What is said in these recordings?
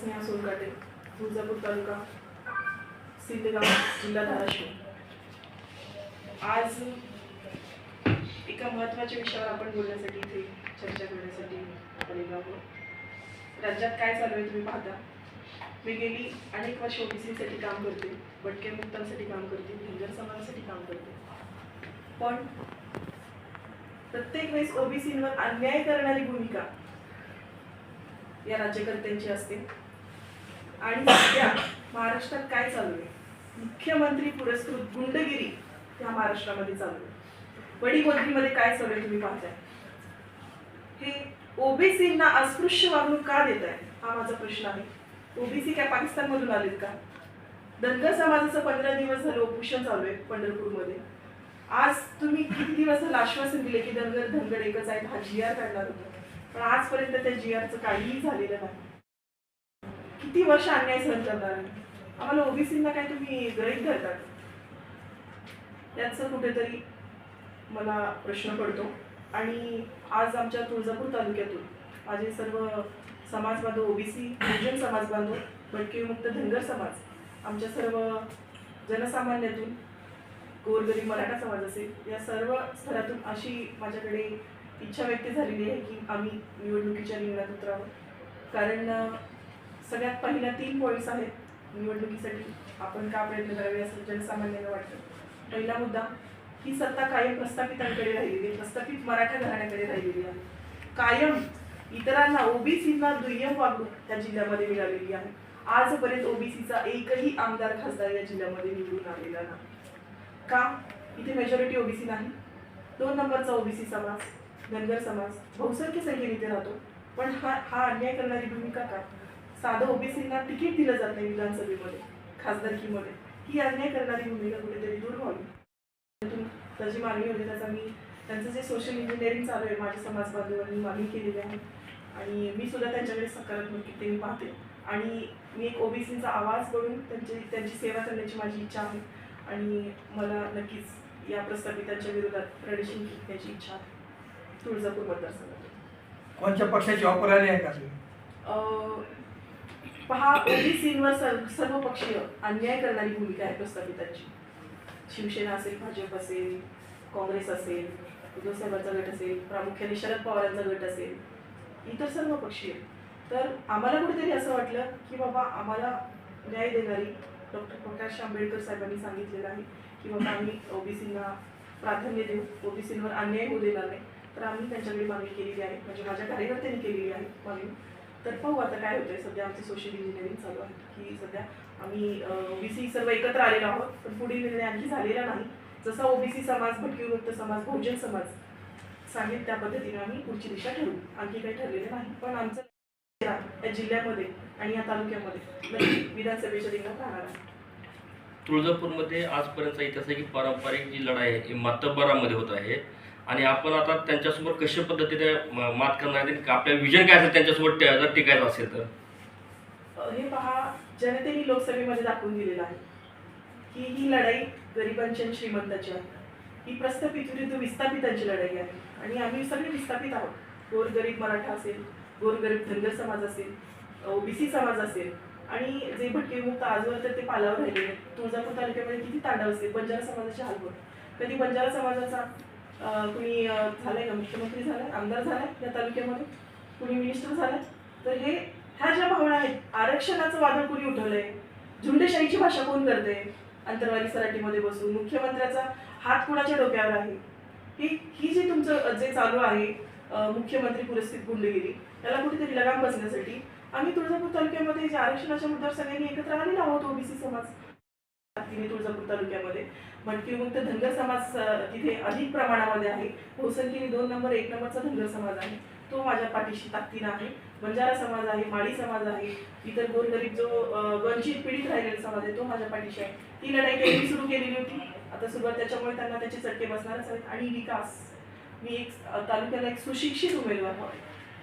स्नेहा सोनकाटे तुळजापूर तालुका सिद्धगाव जिल्हा धाराशिव. आज एका महत्त्वाच्या विषयावर आपण बोलण्यासाठी इथे चर्चा करण्यासाठी आलेलो आहोत. राज्यात काय चालू आहे तुम्ही पाहता? मी गेली अनेक वर्ष ओबीसीसाठी काम करते भटके मुक्तांसाठी काम करते धनगर समाजासाठी काम करते. पण प्रत्येक वेळेस ओबीसींवर अन्याय करणारी भूमिका या राज्यकर्त्यांची असते. आणि सध्या महाराष्ट्रात काय चालू आहे? मुख्यमंत्री पुरस्कृत गुंडगिरी ह्या महाराष्ट्रामध्ये चालू आहे. वडीगोद्रीमध्ये काय चालू आहे तुम्ही पाहताय? हे ओबीसींना अस्पृश्य वागणूक का देत आहे हा माझा प्रश्न आहे. ओबीसी काय पाकिस्तानमधून आलेत का? धनगर समाजाचं पंधरा दिवस झालं उपोषण चालू आहे पंढरपूरमध्ये. आज तुम्ही किती दिवस झालं आश्वासन दिले की धनगर धनगर एकच आहे हा जी आर काढणार होता. पण आजपर्यंत त्या जी आरचं काहीही झालेलं नाही. किती वर्ष अन्याय सहन करणार आम्हाला ओबीसींना काय तुम्ही गृहीत धरतात याचं कुठेतरी मला प्रश्न पडतो. आणि आज आमच्या तुळजापूर तालुक्यातून माझे सर्व समाज बांधव ओबीसी बहुजन समाज बांधव भटके धनगर समाज आमच्या सर्व जनसामान्यातून गोरगरीब मराठा समाज असेल या सर्व स्तरातून अशी माझ्याकडे इच्छा व्यक्त झालेली आहे की आम्ही निवडणुकीच्या रिंगणात उतरावं. कारण सगळ्यात पहिल्या तीन पॉईंट्स आहेत निवडणुकीसाठी. आपण का प्रयत्न करावे असं जनसामान्यांना वाटतं. पहिला मुद्दा ही सत्ता कायम प्रस्थापितांकडे राहिलेली आहे. प्रस्थापित मराठा घराण्याकडे राहिलेली आहे. कायम इतरांना ओबीसींना दुय्यम वागणूक त्या जिल्ह्यामध्ये मिळालेली आहे. आजपर्यंत ओबीसीचा एकही आमदार खासदार या जिल्ह्यामध्ये निवडून आलेला नाही. का? इथे मेजॉरिटी ओबीसी नाही. दोन नंबरचा ओबीसी समाज धनगर समाज बहुसंख्य संख्येने इथे राहतो. पण हा हा अन्याय करणारी भूमिका का? साधं ओबीसींना तिकीट दिलं जात नाही विधानसभेमध्ये खासदारकीमध्ये. ही अन्याय करणारी भूमिका कुठेतरी दूर व्हावी. त्याची मागणी होती त्याचा मी त्यांचं जे सोशल इंजिनिअरिंग चालू आहे माझ्या समाज बांधवांनी मागणी केलेली आहे. आणि मी सुद्धा त्यांच्याकडे सकारात्मक मी पाहते. आणि मी एक ओबीसीचा आवाज बनून त्यांची त्यांची सेवा करण्याची माझी इच्छा आहे. आणि मला नक्कीच या प्रस्थापितांच्या विरोधात रणशिंग घेण्याची इच्छा आहे. तुळजापूर मतदारसंघात कोणत्या पक्षाची ऑफर आली आहे का पहा ओबीसींवर सर्व सर्वपक्षीय अन्याय करणारी भूमिका आहे प्रस्थापितांची. शिवसेना असेल भाजप असेल काँग्रेस असेल उद्धव साहेबांचा गट असेल प्रामुख्याने शरद पवारांचा गट असेल इतर सर्व पक्षीय तर आम्हाला कुठेतरी असं वाटलं की बाबा आम्हाला न्याय देणारी डॉक्टर प्रकाश आंबेडकर साहेबांनी सांगितलेलं आहे की बाबा आम्ही ओबीसींना प्राधान्य देऊ ओबीसींवर अन्याय होऊ देणार नाही. तर आम्ही त्यांच्याकडे मागणी केलेली आहे म्हणजे माझ्या कार्यकर्त्यांनी केलेली आहे मागणी. तर पाहू आता काय होतंय. सध्या आमचं सोशल इंजिनिअरिंग चालू आहे. की सध्या आम्ही ओबीसी सर्व एकत्र आलेलो आहोत. पण पुढील निर्णय आणखी झालेला नाही. जसा ओबीसी समाज भटकी समाज बहुजन समाज सांगेल त्या पद्धतीने आम्ही पुढची दिशा ठरवू. आणखी काही ठरलेलं नाही. पण आमचं या जिल्ह्यामध्ये आणि या तालुक्यामध्ये विधानसभेच्या रिंगणात राहणार आहे. तुळजापूरमध्ये आजपर्यंत इतिहास आहे की पारंपरिक जी लढाई आहे ही मातब्बरामध्ये होत आहे. आणि आपण आता त्यांच्यासमोर कशा पद्धतीने मात करणार आहे आणि आपल्या विजन काय असेल त्यांच्यासमोर जर टिकायचं असेल तर? हे पहा जनतेने लोकसभेमध्ये दाखवून दिलेलं आहे की ही लढाई गरिबांची आणि श्रीमंताची आहे. ही प्रस्थापित विरुद्ध विस्थापितांची लढाई आहे. आणि आम्ही सगळे विस्थापित आहोत. गोरगरीब मराठा असेल गोरगरीब धनगर समाज असेल ओबीसी समाज असेल. आणि जे भटके आजवर तर ते पालावर राहिले तुळजापूर तालुक्यामध्ये किती तांडव असेल? बंजारा समाजाचे हाल होत कधी बंजारा समाजाचा कुणी झालंय का? मुख्यमंत्री झालाय आमदार झालाय या तालुक्यामध्ये. कुणी मिनिस्टर झालाय. तर हे ह्या ज्या भावना आहेत आरक्षणाचं वादळ कुणी उठवलंय? झुंडेशाहीची भाषा कोण करते? अंतरवाली सराटीमध्ये बसून मुख्यमंत्र्याचा हात कुणाच्या डोक्यावर आहे? ही ही जी तुमचं जे चालू आहे मुख्यमंत्री पुरस्कृत गुंडगिरी त्याला कुठेतरी लगाम बसण्यासाठी आम्ही तुळजापूर तालुक्यामध्ये जे आरक्षणाच्या मुद्द्यावर सगळ्यांनी एकत्र आलेला आहोत ओबीसी समाज. तिने तुळजापूर तालुक्यामध्ये. भटकीमुक्त धनगर समाज तिथे अधिक प्रमाणामध्ये आहे. बहुसंख्येने दोन नंबर एक नंबरचा धनगर समाज आहे. तो माझ्या पाठीशी ताकदीनं आहे. बंजारा समाज आहे माळी समाज आहे. इतर गोरगरीब जो वंचित पीडित राहिलेला समाज आहे तो माझ्या पाठीशी आहे. ती लढाई त्यांनी सुरू केलेली होती. आता सुरुवात त्याच्यामुळे त्यांना त्याचे चटके बसणारच आहेत. आणि विकास. मी एक तालुक्याला एक सुशिक्षित उमेदवार आहे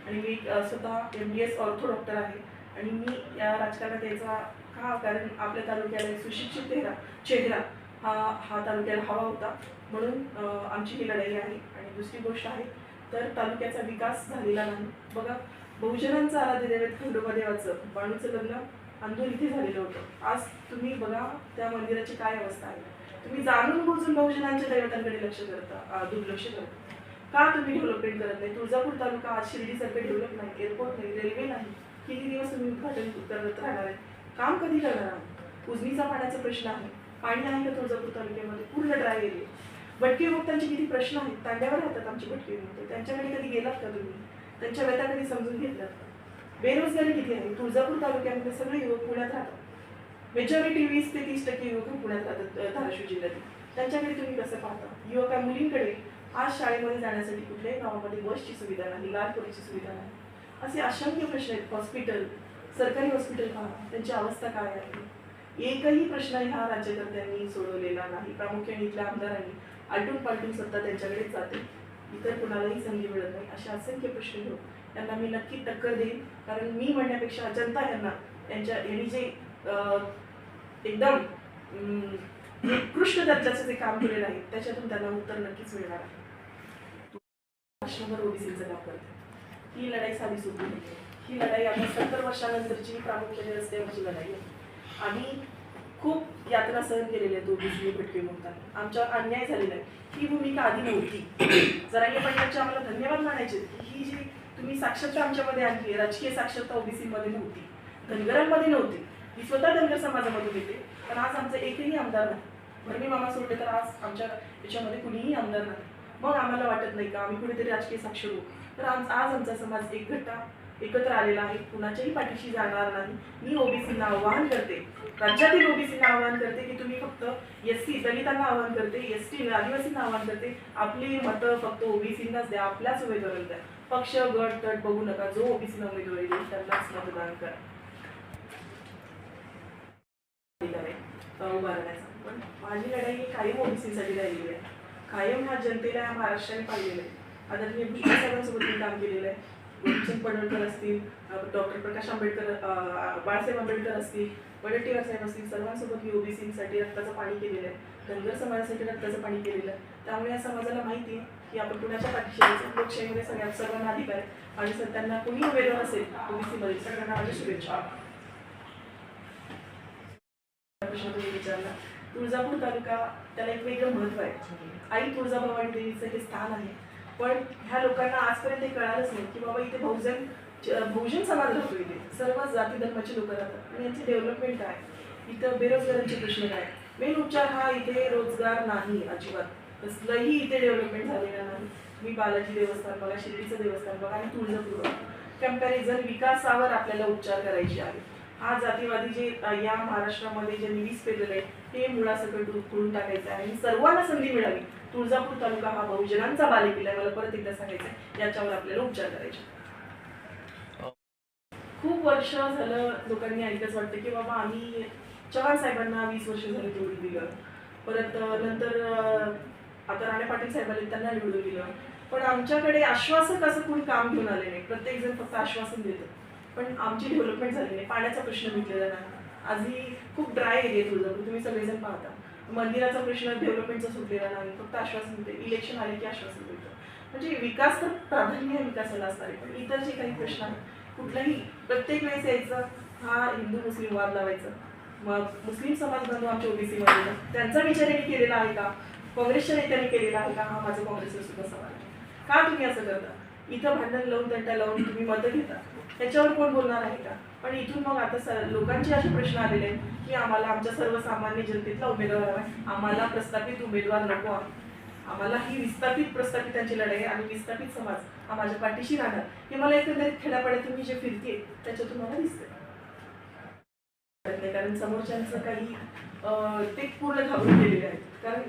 आणि मी एक, स्वतः M D S ortho doctor आहे. आणि मी या राजकारणात यायचा का? कारण आपल्या तालुक्याला एक सुशिक्षित चेहरा चेहरा हा हा तालुक्याला हवा होता. म्हणून आमची ही लढाई आहे. आणि दुसरी गोष्ट आहे तर तालुक्याचा विकास झालेला नाही. बघा बहुजनांचं आराध्य दैवत खंडोबा देवाचं बाणूचं लग्न आंदोल इथे झालेलं होतं. आज तुम्ही बघा त्या मंदिराची काय अवस्था आहे. तुम्ही जाणून बुजून बहुजनांच्या दैवतांकडे लक्ष करता दुर्लक्ष करता. का तुम्ही डेव्हलपमेंट करत नाही? तुळजापूर तालुका आज शिर्डीसारखं डेव्हलप नाही एअरपोर्ट नाही रेल्वे नाही. किती दिवस तुम्ही उद्घाटन करत राहणार आहे? काम कधी करणार आहात? उजनीचा पाण्याचा प्रश्न आहे. पाणी आहे का तुळजापूर तालुक्यामध्ये? पूर्ण ड्राय एरिया भटके भक्तांचे किती प्रश्न आहेत. तांड्यावर राहतात आमचे भटके भक्त. त्यांच्याकडे कधी गेलात का तुम्ही? त्यांच्या व्यथा कधी समजून घेतल्यात का? बेरोजगारी किती आहे? तुळजापूर तालुक्यामध्ये सगळे युवक पुण्यात राहतात. मेजॉरिटी वीस ते तीस टक्के युवक पुण्यात राहतात धाराशिव जिल्ह्यातील. त्यांच्याकडे तुम्ही कसं पाहता? युवका मुलींकडे आज शाळेमध्ये जाण्यासाठी कुठल्याही गावामध्ये बसची सुविधा नाही लालपुरीची सुविधा नाही. असे असंख्य प्रश्न आहेत. हॉस्पिटल सरकारी हॉस्पिटल पहा. त्यांची अवस्था काय आहे? एकही प्रश्न ह्या राज्यकर्त्यांनी सोडवलेला नाही. प्रामुख्याने इथल्या आमदारांनी आलटून पालटून सत्ता त्यांच्याकडेच जाते. इतर कुणालाही संधी मिळत नाही. असे असंख्य प्रश्न घेऊन त्यांना मी नक्की टक्कर देईन. कारण मी म्हणण्यापेक्षा जनता यांना त्यांच्या यांनी जे अं, एकदम अं, उत्कृष्ट दर्जाचं जे काम केलेलं आहे त्याच्यातून त्यांना उत्तर नक्कीच मिळणार आहे. राष्ट्रभर ओबीसीचं काम करते. ही लढाई साधी सुटली ही लढाई आता सत्तर वर्षानंतरची प्रामुख्याने रस्त्यावरची लढाई आहे. आम्ही खूप यातना सहन केलेल्या आहेत ओबीसी फटके म्हणतात आमच्यावर अन्याय झालेला आहे. ही भूमिका आधी नव्हती. जरांगे पाटलांचे आम्हाला धन्यवाद मानायचे ही जी तुम्ही साक्षरता आमच्यामध्ये आणली आहे राजकीय साक्षरता ओबीसीमध्ये नव्हती. धनगरांमध्ये नव्हती. मी स्वतः धनगर समाजामधून येते. पण आज आमचा एकही आमदार नाही. भरमी मामा सोडले तर आज आमच्या याच्यामध्ये कुणीही आमदार नाही. मग आम्हाला वाटत नाही का आम्ही कुठेतरी राजकीय साक्षर होऊ? तर आज आज आमचा समाज एक घट्टा एकत्र आलेला आहे. कुणाच्याही पाठीशी जाणार नाही. मी ओबीसींना आवाहन करते. राज्यातील ओबीसींना आवाहन करते की तुम्ही फक्त एस सी दलितांना आवाहन करते एस टी आदिवासींना आवाहन करते. आपली मतं फक्त ओबीसींनाच द्या आपल्याच उमेदवाराला द्या. पक्ष गट तट बघू नका. जो ओबीसीना उमेदवारी देईल त्यांनाच मतदान करा. उभारण्याचा पण माझी लढाई ही कायम ओबीसीसाठी राहिलेली आहे. कायम ह्या जनतेला ह्या महाराष्ट्राने पाहिलेलं आहे. आदरणीय भुजबळ साहेबांसोबत मी काम केलेलं आहे. गोपीचंद पडळकर असतील डॉक्टर प्रकाश आंबेडकर बाळासाहेब आंबेडकर असतील वडेट्टीवार साहेब असतील सर्वांसोबत मी ओबीसीसाठी रक्ताचं पाणी केलेलं आहे. धनगर समाजासाठी रक्ताचं पाणी केलेलं आहे. त्यामुळे या समाजाला माहिती आहे की आपण कुणाच्या पाठीशी लोकशाहीमध्ये सगळ्यात सर्वांना अधिकार आहे. आणि सर त्यांना कोणी उमेदवार असेल ओबीसीमध्ये सगळ्यांना माझ्या शुभेच्छा. प्रश्न तुम्ही विचारला. तुळजापूर तालुका त्याला एक वेगळं महत्त्व आहे. आई तुळजाभवानी देवीचं हे स्थान आहे. पण ह्या लोकांना आजपर्यंत हे कळालंच नाही की बाबा इथे बहुजन बहुजन समाज राहतो इथे. सर्व जाती धर्माचे लोक राहतात. आणि यांचे डेव्हलपमेंट काय इथं बेरोजगारांचे प्रश्न काय मेन उपचार हा इथे रोजगार नाही अजिबात. कसलंही इथे डेव्हलपमेंट झालेलं नाही. मी बालाजी देवस्थान बघा शिर्डीचं देवस्थान बघा आणि तुळजापूर कंपॅरिझन विकासावर आपल्याला उपचार करायचे आहे हा जातीवादी जे या महाराष्ट्रामध्ये जे निवीस पेरलेलं आहे ते मुळासकट उकळून टाकायचं आहे आणि सर्वांना संधी मिळावी. तुळजापूर तालुका हा बहुजनांचा बालेकिल्ला मला परत एकदा सांगायचं आहे याच्यावर आपल्याला उपचार करायचे. खूप वर्ष झालं लोकांनी ऐकत वाटतं की बाबा आम्ही चव्हाण साहेबांना वीस वर्ष झाली निवडून दिलं. परत नंतर आता राणे पाटील साहेबांनी त्यांना निवडून दिलं. पण आमच्याकडे आश्वासक असं कोणी काम घेऊन आले नाही. प्रत्येक जण फक्त आश्वासन देतं. पण आमची डेव्हलपमेंट झाली नाही. पाण्याचा प्रश्न मिटलेला नाही. आजही खूप ड्राय एरिया तुझं तुळजापूर. तुम्ही सगळेजण पाहता. मंदिराचा प्रश्न डेव्हलपमेंटचा सुटलेला नाही. फक्त आश्वासन मिळते इलेक्शन आले की आश्वासन मिळतं म्हणजे विकास तर प्राधान्य विकासाला असणार. आहे पण इतर जे काही प्रश्न आहेत कुठलाही प्रत्येक वेळेस यायचा हा हिंदू मुस्लिम वाद लावायचा. मग मुस्लिम समाज बांधव आमच्या ओबीसीमध्ये त्यांचा विचार यांनी केलेला आहे का? काँग्रेसच्या नेत्यांनी केलेला आहे का? हा माझा काँग्रेसवर सुद्धा सवाल आहे. का तुम्ही असं करता? इथं भांडण लावून त्यांना लावून तुम्ही मतं घेता? त्याच्यावर कोण बोलणार आहे का? पण इथून मग आता सर लोकांचे असे प्रश्न आलेले आहेत की आम्हाला आमच्या सर्वसामान्य जनतेतला उमेदवार हवा आहे. आम्हाला प्रस्थापित उमेदवार नको आहे आम्हाला ही विस्थापित प्रस्थापितांची लढाई आहे. आणि विस्थापित समाज हा माझ्या पाठीशी राहणार. हे मला एकंदरीत खेड्यापाड्यातून मी जे फिरते त्याच्यातून मला दिसते कारण समोरच्यांचं काही अं, ते पूर्ण घाबरून गेलेले आहेत. कारण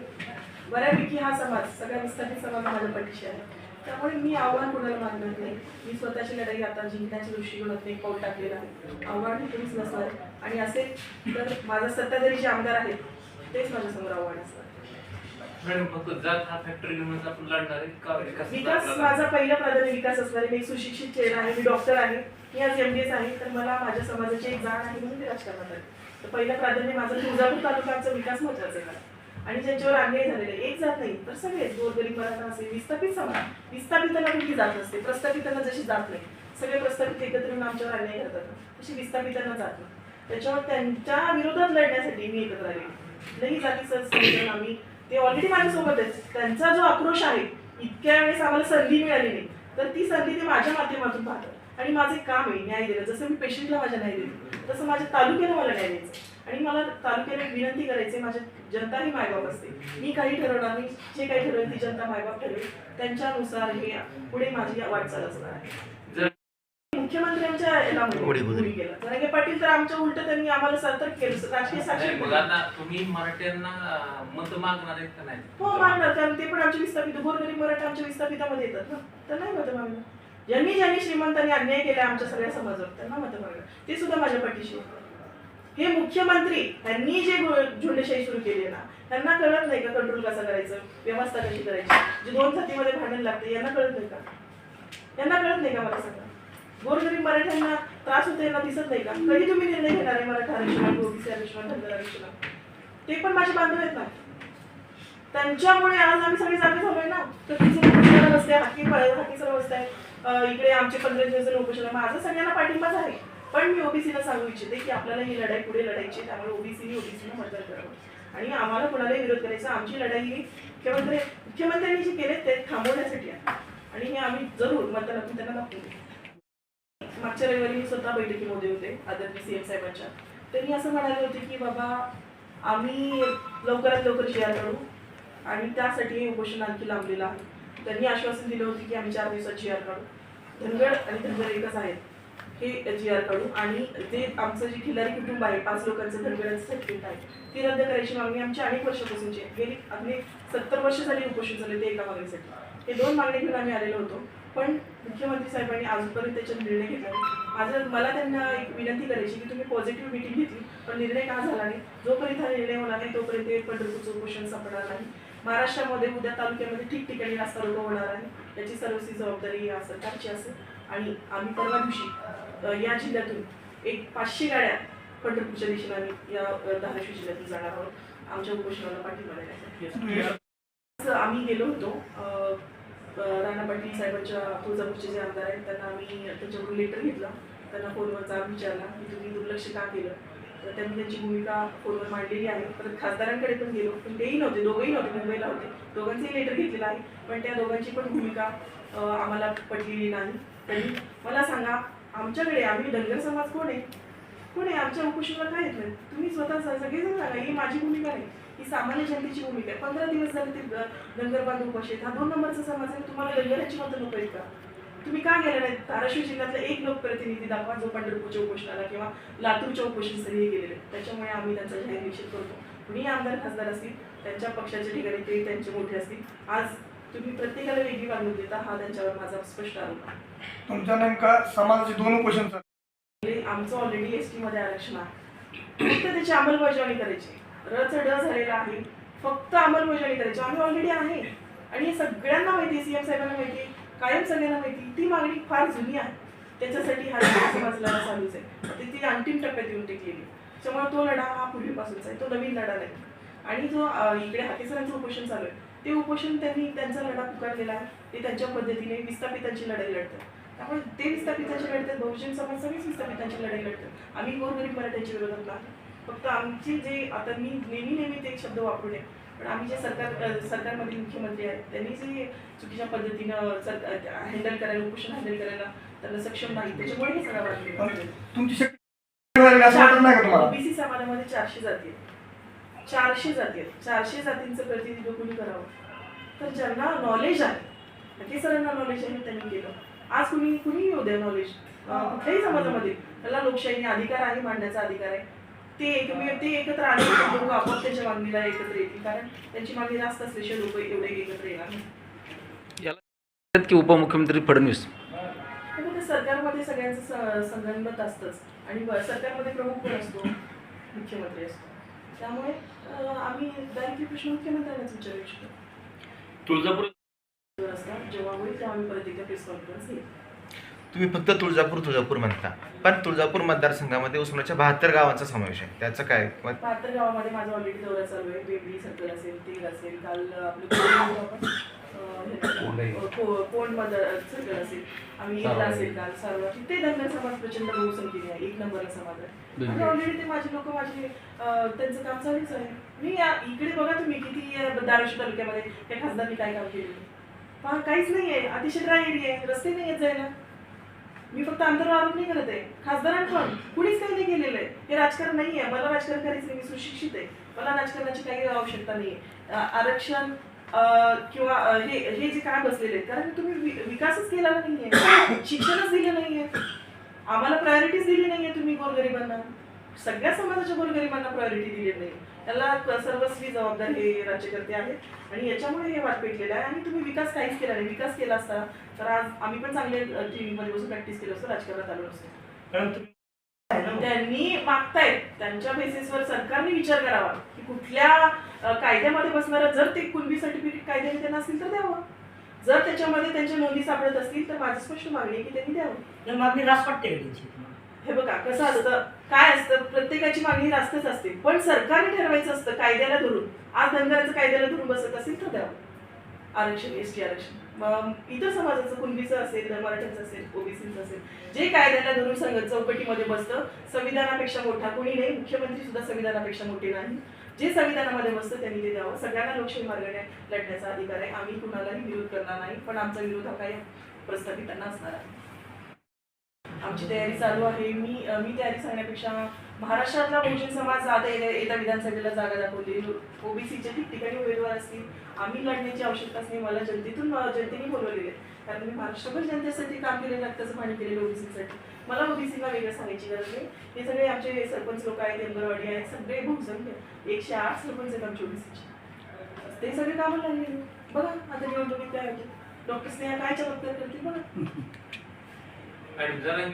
बऱ्यापैकी हा समाज सगळ्या विस्थापित समाज माझ्या पाठीशी आहे. त्यामुळे मी आव्हान कोणाला मागणार नाही? मी स्वतःची लढाई आता जिंकण्याच्या दृष्टिकोनातून एक पाऊल टाकलेलं आहे. आव्हान हे तुम्हीच नसणार. आणि असेल तर माझा सत्ताधारी जे आमदार आहेत तेच माझ्यासमोर आव्हान असणार. मॅडम फक्त जात हा फॅक्टरी घेऊनच आपण लढणार आहे का विकास विकास माझा पहिला प्राधान्य विकास असणार आहे. मी सुशिक्षित चेहरा आहे मी डॉक्टर आहे. मी आज एम आहे. तर मला माझ्या समाजाची एक जाण आहे म्हणून मी राजकारणात आहे. तर पहिलं प्राधान्य माझं तुळजापूर तालुक्याचं विकास महत्त्वाचा आहे. आणि ज्यांच्यावर अन्याय झालेले एक जात नाही. तर सगळेच गोरगरीब मराठा असेल विस्थापित समाज. विस्थापितांना कुठली जात असते प्रस्थापितांना जशी जात नाही. सगळे प्रस्थापित एकत्र येऊन आमच्यावर अन्याय करतात. तशी विस्थापितांना जात नाही. त्याच्यावर त्यांच्या विरोधात लढण्यासाठी मी एकत्र आले. नाही जातीचं समीकरण आम्ही ते ऑलरेडी माझ्यासोबतच त्यांचा जो आक्रोश आहे इतक्या वेळेस आम्हाला संधी मिळाली नाही. तर ती संधी ते माझ्या माध्यमातून पाहतात. आणि माझं एक काम आहे न्याय देणं. जसं मी पेशंटला माझ्या न्याय दिले तसं माझ्या तालुक्याला मला न्याय द्यायचं आणि मला तालुक्याला एक विनंती करायची माझ्या जनता ही मायबाप असते. मी काही ठरवणार नाही जे काही ठरवेल ती जनता मायबाप ठरवेल. त्यांच्यानुसार हे पुढे माझी वाटचाल असणार आहे. मुख्यमंत्र्यांच्या याला जरांगे पाटील तर आमच्या उलट त्यांनी आम्हाला सतर्क केलं राजकीय नाही, साक्षर मग आता तुम्ही मराठ्यांना अं, मत मागणार आहेत का नाही? हो मागणार. कारण ते पण आमचे विस्थापित गोरगरीब मराठा आमच्या विस्थापितामध्ये येतात ना. तर नाही मतं मागणार. ज्यांनी ज्यांनी श्रीमंतांनी अन्याय केला आमच्या सगळ्या समाजावर त्यांना मतं मागणार. ते सुद्धा माझ्या पाठीशी. हे मुख्यमंत्री त्यांनी जे झुंडशाही सुरू केली आहे ना त्यांना कळत नाही का कंट्रोल कसा करायचं व्यवस्था कशी करायची? जे दोन जातीमध्ये भांडण लागते यांना कळत नाही का? यांना कळत नाही का मला सगळं गोरगरीब मराठ्यांना त्रास होतो यांना दिसत नाही का? कधी तुम्ही निर्णय घेणार आहे मराठा आरक्षणात ओबीसी आरक्षण धनगर आरक्षणात ते पण माझे बांधव आहेत ना. त्यांच्यामुळे आज आम्ही सगळे जागे झालोय ना. तर तिचे बसते हाकी हाकी सर्व बसताय इकडे आमचे पंधरा दिवस उपोषण माझा सगळ्यांना पाठिंबाच आहे. पण मी ओबीसीला सांगू इच्छिते की आपल्याला ही लढाई पुढे लढायची आहे. त्यामुळे ओबीसीने ओबीसीने मतदान करावं. आणि आम्हाला कोणालाही विरोध करायचा आमची लढाई ही मुख्यमंत्री मुख्यमंत्र्यांनी जे केले ते थांबवण्यासाठी आहे. आणि हे आम्ही जरूर मतदान त्यांना दाखवू. मागच्या रविवारी मी स्वतः बैठकीमध्ये होते आदरणीय सीएम साहेबांच्या. त्यांनी असं म्हणाले होते की बाबा आम्ही लवकरात लवकर जी करू आणि त्यासाठी उपोषण आणखी लांबलेलं आहे. त्यांनी आश्वासन दिलं होतं की आम्ही चार दिवसात जी आर काढू धनगड आणि धनगर एकच आहेत. हे जी आरकडून. आणि ते आमचं जे खिल्लारी कुटुंब आहे पाच लोकांचं धनगराचं सर्टिफिकेट आहे ती रद्द करायची मागणी आमची अनेक वर्षापासूनची आहे. गेली अगदी सत्तर वर्ष झाली उपोषण झाले ते एका मागणीसाठी. हे दोन मागणी घेऊन आम्ही आलेलो होतो. पण मुख्यमंत्री साहेबांनी अजूनपर्यंत त्याच्यात निर्णय घेतला नाही. माझं मला त्यांना एक विनंती करायची की तुम्ही पॉझिटिव्ह मिटिंग घेतली पण निर्णय का झाला नाही? जोपर्यंत हा निर्णय होणार नाही तोपर्यंत पंढरपूरचं उपोषण संपणार नाही. महाराष्ट्रामध्ये उद्या तालुक्यामध्ये ठिकठिकाणी रास्ता रोग होणार आहे. याची सर्वस्वी जबाबदारी या सरकारची असेल. आणि आम्ही परवा दिवशी या जिल्ह्यातून एक पाचशे गाड्या पंढरपूरच्या दिशेने आम्ही या धाराशिव जिल्ह्यातून जाणार आहोत. आमच्या उपोषणाला पाठिंबा देण्यासाठी. आम्ही गेलो होतो. राणा पाटील साहेबांच्या तुळजापूरचे जे आमदार आहेत त्यांना आम्ही त्यांच्याकडून लेटर घेतलं. त्यांना फोनवर जाब विचारला. की तुम्ही दुर्लक्ष का केलं? तर त्यांनी त्यांची भूमिका फोनवर मांडलेली आहे. परत खासदारांकडे पण गेलो. पण तेही नव्हते. दोघंही नव्हते. मुंबईला होते. दोघांचंही लेटर घेतलेलं आहे. पण त्या दोघांची पण भूमिका आम्हाला पटलेली नाही. त्यांनी मला सांगा आमच्याकडे आम्ही धनगर समाज कोण आहे? कोण आहे? आमच्या उपोषणाला काय येत तुम्ही स्वतः स- सगळेजण सांगा ही माझी भूमिका नाही. ही सामान्य जनतेची भूमिका आहे. पंधरा दिवस झाले ते धनगर बांधव उपाशी आहेत हा दोन नंबरचा समाज आहे. तुम्हाला धनगराची मतं नको आहेत का? तुम्ही का गेले नाही धाराशिव जिल्ह्यातला एक लोकप्रतिनिधी दाखवा जो पंढरपूरच्या उपोषणाला किंवा लातूरच्या उपोषण स्थळी गेलेले त्याच्यामुळे आम्ही त्यांचा जाहीर निषेध करतो. कुणी आमदार खासदार असतील त्यांच्या पक्षाच्या ठिकाणी ते त्यांचे मोठे असतील. आज तुम्ही प्रत्येकाला वेगळी वागणूक देता हा त्यांच्यावर माझा स्पष्ट आरोप आहे. तुमच्या नेमका समाजाचे दोन. म्हणजे आमचं ऑलरेडी एस टी मध्ये आरक्षण आहे. फक्त त्याची अंमलबजावणी करायची. रच ड झालेला आहे. फक्त अंमलबजावणी करायची. आम्ही ऑलरेडी आहे. आणि हे सगळ्यांना माहिती सीएम साहेबांना माहिती कायम सगळ्यांना माहिती ती मागणी फार जुनी आहे. त्याच्यासाठी हा समाज लढा चालूच आहे. ती ती अंतिम टप्प्यात येऊन टेकलेली त्याच्यामुळे तो लढा हा पूर्वीपासूनचा आहे. तो नवीन लढा नाही. आणि जो इकडे हाकेसरांचं उपोषण चालू आहे. ते उपोषण त्यांनी त्यांचा लढा पुकारलेला आहे. ते त्यांच्या पद्धतीने विस्थापितांची लढाई लढतात. त्यामुळे ते विस्थापितांची लढतात बहुजन समाज सगळेच विस्थापितांची लढाई लढतात. आम्ही गोरगरीब मराठ्यांच्या विरोधात नाही. फक्त आमची जे आता मी नेहमी नेहमी ते शब्द वापरू नये पण आम्ही जे सरकार सरकारमधील मुख्यमंत्री आहेत त्यांनी जे चुकीच्या पद्धतीनं हँडल करायला उपोषण हँडल करायला त्यांना सक्षम नाही. त्याच्यामुळे हे सगळं वाटलं तुमची शक्ती ओबीसी समाजामध्ये चारशे जाती आहेत. चारशे जाती आहेत. चारशे जातींचं प्रतिनिधित्व कोणी करावं? तर ज्यांना नॉलेज आहे ते सरांना नॉलेज आहे त्यांनी केलं. आज कुणी कुणी येऊ द्या नॉलेज कुठल्याही समाजामध्ये. त्याला लोकशाही अधिकार आहे मांडण्याचा अधिकार आहे. ते एकमेव ते एकत्र आले लोक आपोआप त्याच्या मागणीला एकत्र येतील. कारण त्यांची मागणी जास्त असल्याशिवाय लोक एवढे एकत्र येणार की उपमुख्यमंत्री फडणवीस. सरकारमध्ये सगळ्यांचं स- संगनमत असतंच. आणि सरकारमध्ये प्रमुख कोण असतो? मुख्यमंत्री असतो. त्यामुळे आम्ही डायरेक्टली प्रश्न मुख्यमंत्र्यांनाच विचारू इच्छितो. तुळजापूर असतात जेव्हा होईल तेव्हा आम्ही परत एकदा प्रेस कॉन्फरन्स तुम्ही फक्त तुळजापूर तुळजापूर म्हणता. पण तुळजापूर मतदारसंघामध्ये उस्मानाच्या बहात्तर गावांचा समावेश आहे. त्याचं काय? बहात्तर गावामध्ये माझा ऑलरेडी दौरा चालू आहे. बेबडी सर्कल असेल तेल असेल काल आपलं कोण असेल. आम्ही असेल ते धनगर समाज प्रचंड बहुसंख्येने आहे. एक नंबरला समाज आहे. आणि ऑलरेडी ते माझे लोक माझे त्यांचं काम चालूच आहे. मी इकडे बघा तुम्ही किती धाराशिव तालुक्यामध्ये त्या खासदारांनी काय काम केलेलं पहा काहीच नाही आहे. अतिशय ड्राय एरिया आहे. रस्ते नाही आहेत जायला. मी फक्त आमदार आरोप नाही करत आहे खासदारांकडून कुणीच काही नाही केलेलं आहे. हे राजकारण नाही आहे. मला राजकारण करायचं नाही. मी सुशिक्षित आहे. मला राजकारणाची काही आवश्यकता नाही आहे. आरक्षण किंवा हे हे जे काय बसलेले आहेत कारण तुम्ही विकासच केला नाही आहे शिक्षणच दिलं नाही आहे आम्हाला प्रायोरिटीज दिली नाही आहे तुम्ही गोरगरिबांना. सगळ्या समाजाच्या गोरगरिबांना प्रायोरिटी दिली नाही त्याला क- सर्वस्वी जबाबदार हे राज्यकर्ते आहेत आणि याच्यामुळे हे वाट पेटलेलं आहे आणि तुम्ही विकास काहीच केला नाही. विकास केला असता तर आज आम्ही पण चांगले टीव्ही मध्ये बसून प्रॅक्टिस केलं असतं राजकारणात आलो कारण ना. त्यांनी मागतायत. त्यांच्या बेसिसवर सरकारने विचार करावा की कुठल्या कायद्यामध्ये बसणारं जर ते कुणबी सर्टिफिकेट कायद्याने त्यांना असतील तर द्यावं. जर त्याच्यामध्ये त्यांच्या नोंदी सापडत असतील तर माझी स्पष्ट मागणी की त्यांनी द्यावं. मागणी रास वाटते? हे बघा कसं असतं काय असतं प्रत्येकाची मागणी रास्तच असते. पण सरकारने ठरवायचं असतं कायद्याला धरून. आज धनगराचं कायद्याला धरून बसत असेल तर द्यावं. आरक्षण एस टी आरक्षण. इतर समाजाचं कुणबीचं असेल मराठ्यांचं असेल ओबीसीचं असेल जे कायद्याला धरून संघ चौकटीमध्ये बसतं संविधानापेक्षा मोठा कोणी नाही मुख्यमंत्री सुद्धा संविधानापेक्षा मोठे नाही. जे संविधानामध्ये बसतं त्यांनी ते द्यावं. सगळ्यांना लोकशाही मार्गाने लढण्याचा अधिकार आहे. आम्ही कुणालाही विरोध करणार नाही पण आमचा विरोध हा काही प्रस्थापितांना असणार आहे. आमची तयारी चालू आहे. मी मी तयारी सांगण्यापेक्षा महाराष्ट्रातला बहुजन समाज आता येत्या विधानसभेला जागा दाखवली. ओबीसीचे ठिकठिकाणी उमेदवार असतील. आम्ही लढण्याची आवश्यकता नाही मला जनतेतून जनतेने बोलवलेले आहे. कारण मी महाराष्ट्रभर जनतेसाठी काम केलेलं रक्ताचं पाणी केलेलं ओबीसीसाठी. मला ओबीसीला वेगळं सांगायची गरज नाही. हे सगळे आमचे सरपंच लोक आहेत अंगणवाडी आहेत सगळे बहुजन एकशे आठ सरपंच आहेत आमच्या ओबीसीचे. ते सगळे कामं लागले. बघा आता निवडणुकीत काय होते. डॉक्टर स्नेहा काय चमत्कार करतील बघा. आणि जरा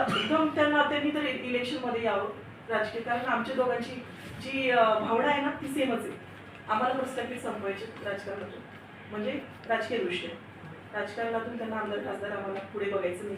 एकदम त्या त्यांनी तर इलेक्शनमध्ये यावं राजकीय. कारण आमच्या दोघांची जी भावना आहे ना ती सेमच आहे. आम्हाला प्रस्थापित संपवायचे राजकारणातून. म्हणजे राजकीय दृष्ट्या राजकारणातून त्यांना आमदार खासदार आम्हाला पुढे बघायचं नाही.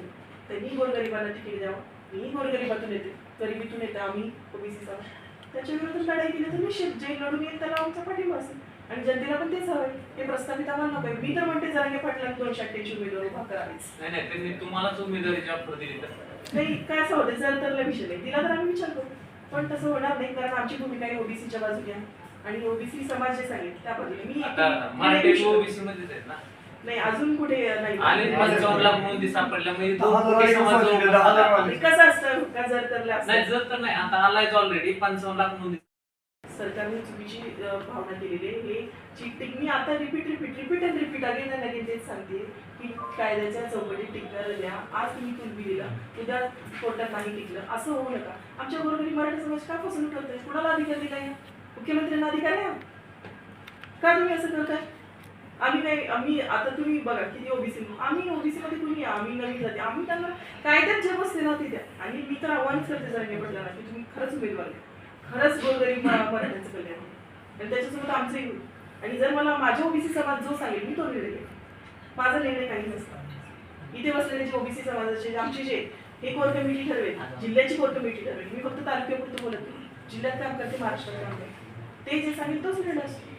त्यांनी गोरगरिबांना तिकीट द्यावं. मी गोरगरिबातून येते. गरिबीतून येते. आम्ही ओबीसीचा. समाज त्याच्या विरोधात लढाई केली तर निश्चित जे लढून येईल त्याला आमचा पाठिंबा असेल. आणि जनतेला पण तेच हवंय. हे प्रस्थापित आम्हाला नको मी तर म्हणते जरांगे पाटला दोनशे अठ्ठ्याऐंशी उमेदवार उभा करावेच. नाही नाही त्यांनी तुम्हालाच उमेदवारीची ऑफर दिली तर नाही काय असं होतं जर तरला विषय नाही. तिला तर आम्ही विचार करू पण तसं होणार नाही कारण आमची भूमिका आहे ओबीसीच्या बाजूने. आहे आणि ओबीसी समाज जे सांगेल त्या बाजूने. मी आता मराठी ओबीसी मध्येच आहेत ना. नाही अजून कुठे नाही. आणि पंचावन्न लाख नोंदी सापडल्या तो दहा हजार कुठे एक समाज दिले, जवळ दहा हजार आला. वाले. कसं असतं? का जर तरला नाही असतं? जर तर नाही. आता आलायच ऑलरेडी पंचावन्न लाख नोंदी सरकारने चुकीची भावना केलेली आहे. हे चिटिंग मी आता repeat repeat repeat and repeat again and again तेच सांगते की कायद्याच्या चौकटीत टिकणार द्या आज तुम्ही कुलबी दिला. उद्या कोर्टात नाही टिकलं. असं होऊ नका. आमच्या बरोबरी मराठी समाज का फसवणूक करताय? कुणाला अधिकार दिला या? मुख्यमंत्र्यांना अधिकार आहे का तुम्ही असं करताय? आम्ही काय आम्ही आता तुम्ही बघा किती ओबीसी आम्ही ओबीसी मध्ये कुणी आम्ही नवीन जाते. आम्ही त्यांना कायद्यात जे बसते ना ते द्या. आणि मी तर आव्हानच करते जरा ना की तुम्ही खरंच उमेदवार द्या खरंच गोरगरीब मराठ्यांचं कल्याण आहे. आणि त्याच्यासोबत आमचंही होईल. आणि जर मला माझ्या ओबीसी समाज जो सांगेल मी तो निर्णय माझं माझा निर्णय काही नसतं. इथे बसलेले जे ओबीसी समाजाचे आमचे जे हे कोर कमिटी ठरवेल जिल्ह्याची कोर कमिटी ठरवेल मी फक्त तालुक्यापुरतं बोलत नाही. जिल्ह्यात काम करते महाराष्ट्रात काम करते. ते जे सांगेल तोच निर्णय असतो.